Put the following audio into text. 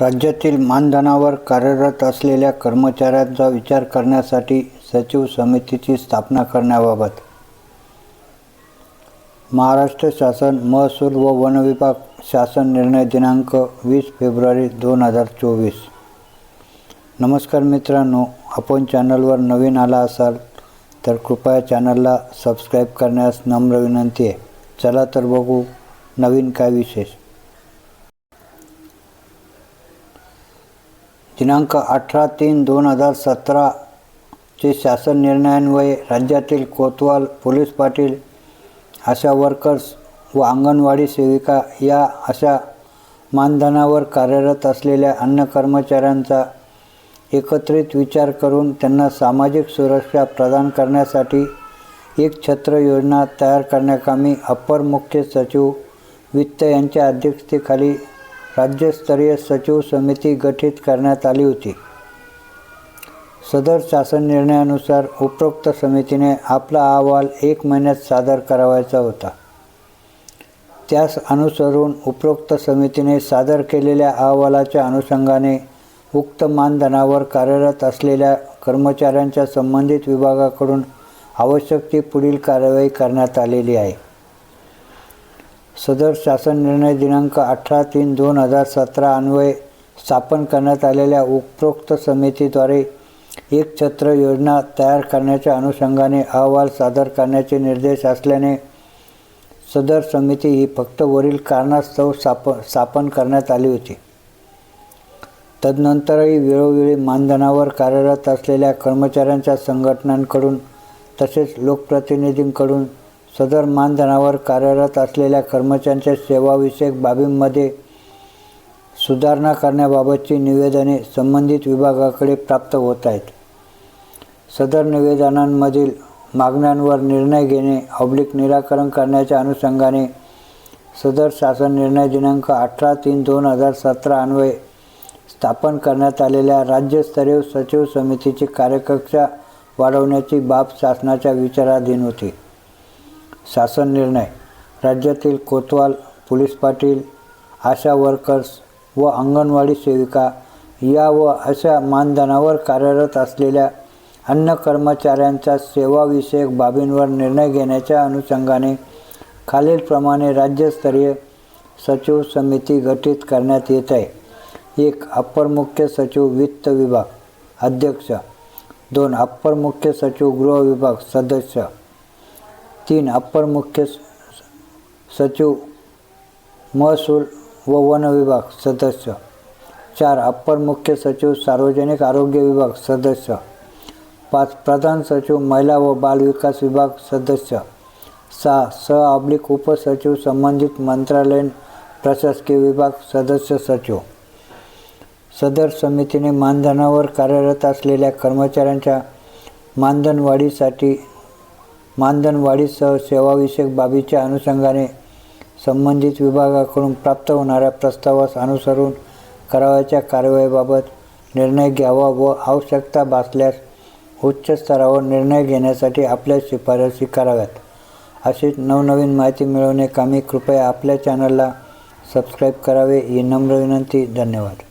राज्यातील मानधनावर कार्यरत असलेल्या कर्मचाऱ्यांचा विचार करण्यासाठी सचिव समितीची स्थापना करण्याबाबत. महाराष्ट्र शासन महसूल व वन विभाग शासन निर्णय दिनांक वीस फेब्रुवारी दोन हजार चोवीस. नमस्कार मित्रांनो आपण चॅनलवर नवीन आला असाल तर कृपया चॅनलला सबस्क्राईब करण्यास नम्र विनंती आहे. चला तर बघू नवीन काय विशेष. दिनांक अठरा तीन दोन हजार सतराचे शासन निर्णयान्वये राज्यातील कोतवाल पोलीस पाटील आशा वर्कर्स व अंगणवाडी सेविका या अशा मानधनावर कार्यरत असलेल्या अन्य कर्मचाऱ्यांचा एकत्रित विचार करून त्यांना सामाजिक सुरक्षा प्रदान करण्यासाठी एक छत्र योजना तयार करण्याकामी अप्पर मुख्य सचिव वित्त यांच्या अध्यक्षतेखाली राज्यस्तरीय सचिव समिती गठीत करण्यात आली होती. सदर शासन निर्णयानुसार उपरोक्त समितीने आपला अहवाल एक महिन्यात सादर करावायचा होता. त्यास अनुसरून उपरोक्त समितीने सादर केलेल्या अहवालाच्या अनुषंगाने उक्त मानधनावर कार्यरत असलेल्या कर्मचाऱ्यांच्या संबंधित विभागाकडून आवश्यक ती पुढील कारवाई करण्यात आलेली आहे. सदर शासन निर्णय दिनांक अठरा तीन दोन हजार सतरा अन्वये स्थापन करण्यात आलेल्या उपरोक्त समितीद्वारे एक छत्र योजना तयार करण्याच्या अनुषंगाने अहवाल सादर करण्याचे निर्देश असल्याने सदर समिती ही फक्त वरील कारणास्तव स्थाप स्थापन करण्यात आली होती. तदनंतरही वेळोवेळी मानधनावर कार्यरत असलेल्या कर्मचाऱ्यांच्या संघटनांकडून तसेच लोकप्रतिनिधींकडून सदर मानधनावर कार्यरत असलेल्या कर्मचाऱ्यांच्या सेवाविषयक बाबींमध्ये सुधारणा करण्याबाबतची निवेदने संबंधित विभागाकडे प्राप्त होत आहेत. सदर निवेदनांमधील मागण्यांवर निर्णय घेणे ऑब्लिक निराकरण करण्याच्या अनुषंगाने सदर शासन निर्णय दिनांक अठरा तीन दोन हजार सतरा अन्वये स्थापन करण्यात आलेल्या राज्यस्तरीय सचिव समितीची कार्यकक्षा वाढवण्याची बाब शासनाच्या विचाराधीन होती. शासन निर्णय. राज्यातील कोतवाल पोलीस पाटील आशा वर्कर्स व अंगणवाडी सेविका या व अशा मानधनावर कार्यरत असलेल्या अन्य कर्मचाऱ्यांच्या सेवाविषयक बाबींवर निर्णय घेण्याच्या अनुषंगाने खालीलप्रमाणे राज्यस्तरीय सचिव समिती गठीत करण्यात येत आहे. एक अप्पर मुख्य सचिव वित्त विभाग. अध्यक्ष. दोन अप्पर मुख्य सचिव गृह विभाग सदस्य. तीन अप्पर मुख्य सचिव महसूल व वन विभाग सदस्य. चार अप्पर मुख्य सचिव सार्वजनिक आरोग्य विभाग सदस्य. पाच प्रधान सचिव महिला व बाल विकास विभाग सदस्य. सहा सह ऑब्लिक उपसचिव संबंधित मंत्रालयीन प्रशासकीय विभाग सदस्य सचिव. सदर समितीने मानधनावर कार्यरत असलेल्या कर्मचाऱ्यांच्या मानधनवाढीसाठी मानधनवाढीसह सेवाविषयक बाबीच्या अनुषंगाने संबंधित विभागाकडून प्राप्त होणाऱ्या प्रस्तावास अनुसरून करावयाच्या कारवाईबाबत निर्णय घ्यावा व आवश्यकता भासल्यास उच्च स्तरावर निर्णय घेण्यासाठी आपल्या शिफारसी कराव्यात. अशी नवनवीन माहिती मिळवणे कामी कृपया आपल्या चॅनलला सबस्क्राईब करावे ही नम्र विनंती. धन्यवाद.